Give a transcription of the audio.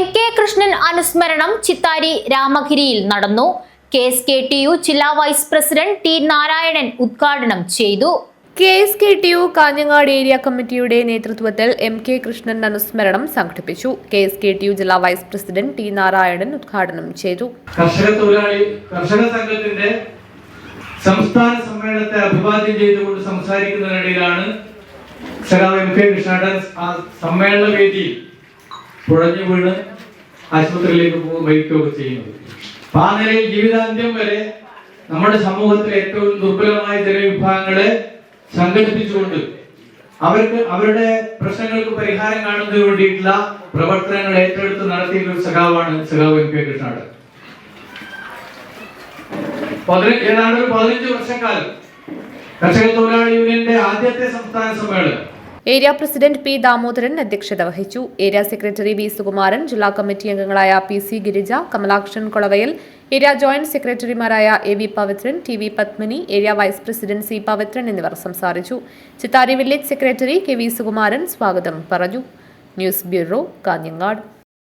M K Krishnan അനുസ്മരണം ചിത്താരി രാമഗിരിയിൽ നടന്നു. K S K T U ജില്ലാ വൈസ് പ്രസിഡന്റ് ടി നാരായണൻ ഉദ്ഘാടനം ചെയ്തു. K S K T U Kanhangad area കമ്മിറ്റിയുടെ നേതൃത്വത്തിൽ എം കെ കൃഷ്ണൻ അനുസ്മരണം സംഘടിപ്പിച്ചു. K S K T U ജില്ലാ വൈസ് പ്രസിഡന്റ് ടി നാരായണൻ ഉദ്ഘാടനം ചെയ്തു. കർഷക തൊഴിലാളി കർഷക സംഘത്തിന്റെ സംസ്ഥാന സമ്മേളനത്തെ അഭിവാദ്യം ചെയ്തുകൊണ്ട് സംസാരിക്കുന്നതിനിടയിലാണ് സഖാവ് എം കെ കൃഷ്ണൻ സമ്മേളന വേദിയിൽ കുഴഞ്ഞു വീണ് ആശുപത്രിയിലേക്ക് പോകും മരിക്കുകയൊക്കെ ചെയ്യുന്നത് അപ്പൊ ആ നിലയിൽ ജീവിതാന്ത്യം വരെ നമ്മുടെ സമൂഹത്തിലെ ഏറ്റവും ദുർബലമായ വിഭാഗങ്ങളെ സംഘടിപ്പിച്ചുകൊണ്ട് അവർക്ക് അവരുടെ പ്രശ്നങ്ങൾക്ക് പരിഹാരം കാണുന്നതിന് വേണ്ടിയിട്ടുള്ള പ്രവർത്തനങ്ങൾ ഏറ്റെടുത്ത് നടത്തിയ ഒരു സഖാവാണ് സഖാവ് എം കെ കൃഷ്ണാട്. ഏതാണ്ട് ഒരു പതിനഞ്ച് വർഷക്കാലം കർഷക തൊഴിലാളി യൂണിയന്റെ ആദ്യത്തെ സംസ്ഥാന സമ്മേളനം. ഏരിയ പ്രസിഡന്റ് പി ദാമോദരൻ അധ്യക്ഷത വഹിച്ചു. ഏരിയ സെക്രട്ടറി വി സുകുമാരൻ ജില്ലാ കമ്മിറ്റി അംഗങ്ങളായ P C Girija Kamalakshan Kolavayal area joint സെക്രട്ടറിമാരായ A V Pavithran T V Padmini area vice president C Pavithran എന്നിവർ സംസാരിച്ചു. Chithari village secretary K V Sukumaran സ്വാഗതം പറഞ്ഞു. News bureau Kanhangad.